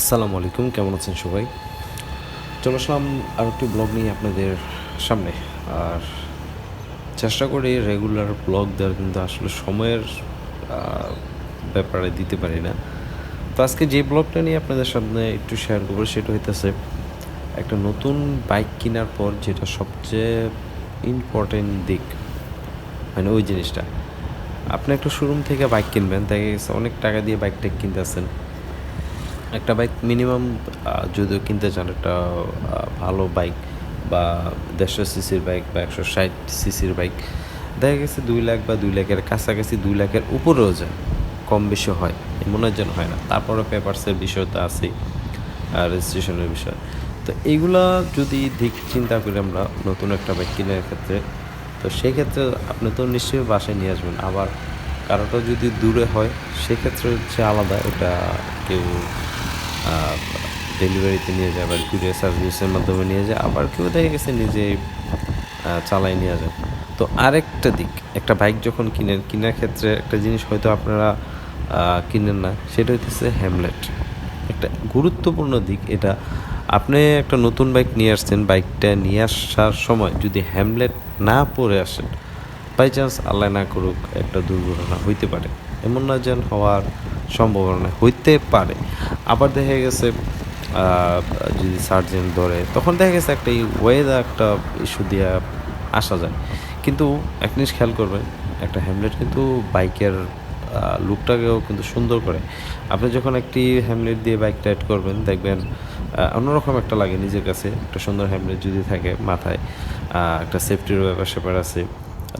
আসসালামু আলাইকুম, কেমন আছেন সবাই? চলে আসলাম আর একটি ব্লগ নিয়ে আপনাদের সামনে। আর চেষ্টা করি রেগুলার ব্লগ দেওয়ার, কিন্তু আসলে সময়ের ব্যাপারে দিতে পারি না। তো আজকে যে ব্লগটা নিয়ে আপনাদের সামনে একটু শেয়ার করব, সেটা হইতেছে একটা নতুন বাইক কেনার পর যেটা সবচেয়ে ইম্পর্টেন্ট দিক মানে ওই জিনিসটা। আপনি একটা শোরুম থেকে বাইক কিনবেন গেছে অনেক টাকা দিয়ে বাইকটা কিনতেছেন একটা বাইক মিনিমাম যদিও কিনতে চান একটা ভালো বাইক বা দেড়শো সিসির বাইক বা একশো ষাট সিসির বাইক দেখা গেছে দুই লাখ বা দুই লাখের কাছাকাছি দুই লাখের উপরেও যায়, কম বেশি হয় এমনের জন্য হয় না। তারপরে পেপারসের বিষয় তো আছেই রেজিস্ট্রেশনের বিষয়। তো এইগুলা যদি দিক চিন্তা করি আমরা নতুন একটা বাইক কেনার ক্ষেত্রে, তো সেই ক্ষেত্রে আপনি তো নিশ্চয়ই বাসায় নিয়ে আসবেন। আবার কারোটা যদি দূরে হয়, সেক্ষেত্রে হচ্ছে আলাদা, ওটা কেউ ডেলিভারিতে নিয়ে যায় আবার কুরিয়ার সার্ভিসের মাধ্যমে নিয়ে যায়, আবার কেউ দেখা গেছে নিজে চালাই নিয়ে যায়। তো আরেকটা দিক, একটা বাইক যখন কিনেন, কেনার ক্ষেত্রে একটা জিনিস হয়তো আপনারা কিনেন না, সেটা হইতেছে হ্যামলেট একটা গুরুত্বপূর্ণ দিক এটা, আপনি একটা নতুন বাইক নিয়ে আসছেন, বাইকটা নিয়ে আসার সময় যদি হ্যামলেট না পরে আসেন বাই চান্স আল্লাহ না করুক একটা দুর্ঘটনা হইতে পারে। এমন না যেন হওয়ার সম্ভাবনা হইতে পারে। আবার দেখা গেছে যদি সার্জেন্ট ধরে, তখন দেখা গেছে একটা ওয়েদা একটা ইস্যু দিয়ে আসা যায়। কিন্তু এক জিনিস খেয়াল করবেন, একটা হ্যামলেট কিন্তু বাইকের লুকটাকেও কিন্তু সুন্দর করে। আপনি যখন একটি হ্যামলেট দিয়ে বাইক রাইড করবেন, দেখবেন অন্যরকম একটা লাগে নিজের কাছে। একটা সুন্দর হ্যামলেট যদি থাকে মাথায় একটা সেফটির ব্যাপার স্যাপার আছে।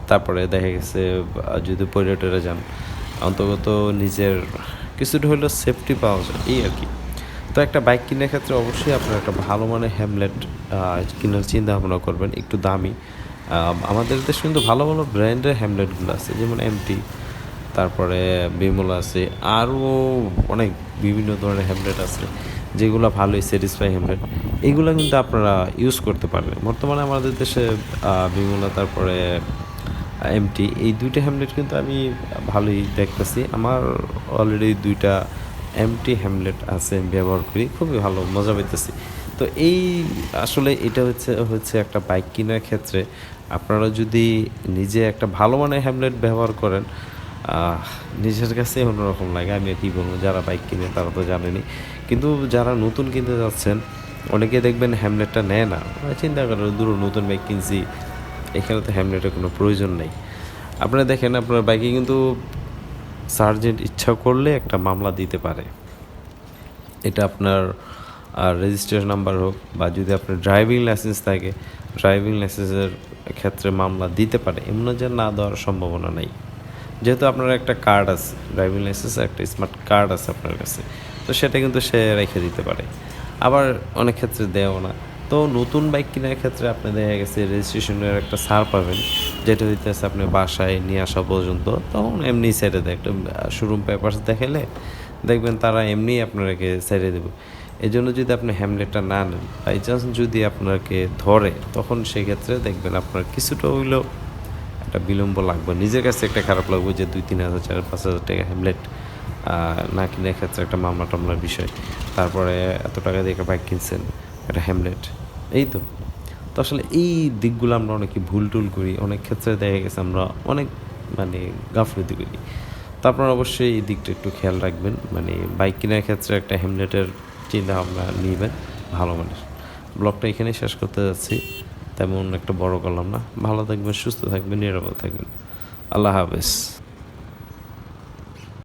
তারপরে দেখা গেছে যদি পর্যটনে যান, অন্তত নিজের কিছুটা হলেও সেফটি পাওয়া যায়, এই আর কি। তো একটা বাইক কেনার ক্ষেত্রে অবশ্যই আপনার একটা ভালো মানের হ্যামলেট কেনার চিন্তা ভাবনা করবেন, একটু দামি। আমাদের দেশে কিন্তু ভালো ভালো ব্র্যান্ডের হ্যামলেটগুলো আছে, যেমন এমটি তারপরে বিমল আছে, আরও অনেক বিভিন্ন ধরনের হ্যামলেট আছে, যেগুলো ভালোই স্যাটিসফাই হ্যামলেট এইগুলো কিন্তু আপনারা ইউজ করতে পারবেন। বর্তমানে আমাদের দেশে বিমলা তারপরে এমটি এই দুইটা হ্যামলেট কিন্তু আমি ভালোই দেখতেছি। আমার অলরেডি দুইটা এমটি হ্যামলেট আছে আমি ব্যবহার করি, খুবই ভালো, মজা পেতেছি তো এই আসলে এটা হচ্ছে হচ্ছে একটা বাইক কেনার ক্ষেত্রে আপনারা যদি নিজে একটা ভালো মানের হ্যামলেট ব্যবহার করেন নিজের কাছে অন্যরকম লাগে। আমি কি বলব, যারা বাইক কিনে তারা তো জানেনি কিন্তু যারা নতুন কিনতে যাচ্ছেন, অনেকে দেখবেন হ্যামলেটটা নেয় না। চিন্তা করেন দূর নতুন বাইক কিনছি এখানে তো হ্যামলেটের কোনো প্রয়োজন নেই। আপনারা দেখেন, আপনার বাইকে কিন্তু সার্জেন্ট ইচ্ছা করলে একটা মামলা দিতে পারে। এটা আপনার আর রেজিস্ট্রেশন নাম্বার হোক বা যদি আপনার ড্রাইভিং লাইসেন্স থাকে ড্রাইভিং লাইসেন্সের ক্ষেত্রে মামলা দিতে পারে। এমন যে না দেওয়ার সম্ভাবনা নেই। যেহেতু আপনার একটা কার্ড আছে ড্রাইভিং লাইসেন্স একটা স্মার্ট কার্ড আছে আপনার কাছে, তো সেটা কিন্তু সে রেখে দিতে পারে। আবার অনেক ক্ষেত্রে দেও না। তো নতুন বাইক কেনার ক্ষেত্রে আপনি দেখা গেছে রেজিস্ট্রেশনের একটা ছাড় পাবেন, যেটা হইতেছে আপনি বাসায় নিয়ে আসা পর্যন্ত। তখন এমনি ছেড়ে দেয়। একটা শোরুম পেপার্স দেখালে দেখবেন তারা এমনিই আপনাকে ছেড়ে দেবে। এই জন্য যদি আপনি হ্যামলেটটা না নেন বাই চান্স যদি আপনাকে ধরে, তখন সেক্ষেত্রে দেখবেন আপনার কিছুটা হইলেও একটা বিলম্ব লাগবে। নিজের কাছে একটা খারাপ লাগবে যে দুই, তিন হাজার, চার, পাঁচ হাজার টাকা হ্যামলেট না কেনার ক্ষেত্রে একটা মামলা টামলার বিষয়। তারপরে এত টাকা দিয়ে একটা বাইক কিনছেন। একটা হ্যামলেট এই তো। তো আসলে এই দিকগুলো আমরা অনেকে ভুল টুল করি, অনেক ক্ষেত্রে দেখা গেছে আমরা অনেক মানে গাফলতি করি। তো আপনারা অবশ্যই এই দিকটা একটু খেয়াল রাখবেন মানে বাইক কেনার ক্ষেত্রে একটা হ্যামলেটের চিন্তা ভাবনা নিবেন, ভালো মানের। ব্লগটা এখানেই শেষ করতে যাচ্ছি। তেমন একটা বড় করলাম না। ভালো থাকবেন, সুস্থ থাকবেন, নিরাপদ থাকবেন। আল্লাহ হাফেজ।